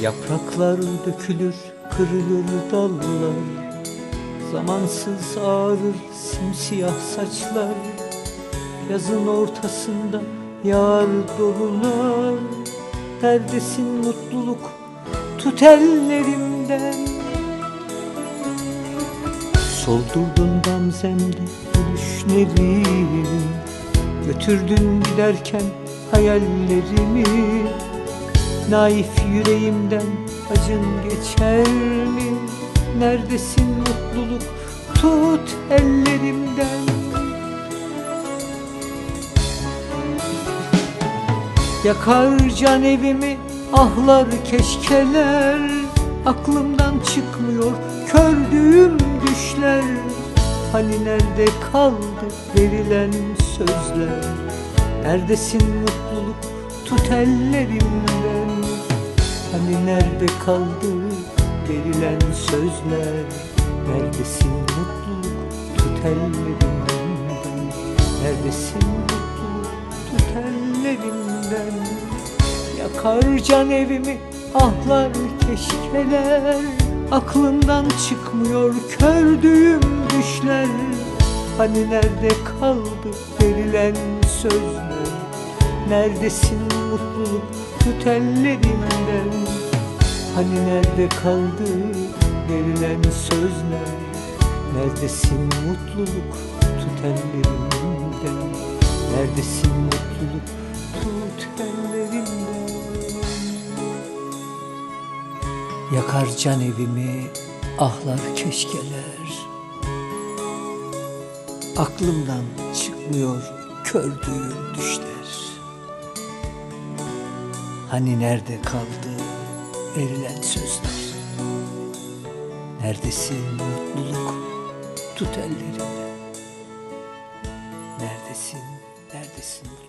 Yapraklar dökülür, kırılır dallar. Zamansız ağrır simsiyah saçlar. Yazın ortasında yağar dolular Neredesin mutluluk tut ellerimden Soldurdun gamzemde gülüşlerim Götürdün giderken hayallerimi Naif yüreğimden acın geçer mi? Neredesin mutluluk? Tut ellerimden. Yakar can evimi ahlar keşkeler. Aklımdan çıkmıyor kördüğüm düşler. Hani nerede kaldı verilen sözler? Neredesin mutluluk? Tut ellerimden nerede kaldı verilen sözler Neredesin mutluluk tut ellerimden Neredesin mutluluk tut ellerimden Yakar can evimi ahlar keşkeler. Aklımdan çıkmıyor kördüğüm düşler. Hani nerede kaldı verilen sözler? Neredesin mutluluk tut ellerimden Hani nerede kaldı verilen sözler? Neredesin mutluluk tut ellerimden Neredesin mutluluk tut ellerimden Yakar can evimi ahlar keşkeler. Aklımdan çıkmıyor kördüğüm düşler. Hani nerede kaldı verilen sözler. Neredesin mutluluk tut ellerimle. Neredesin, neredesin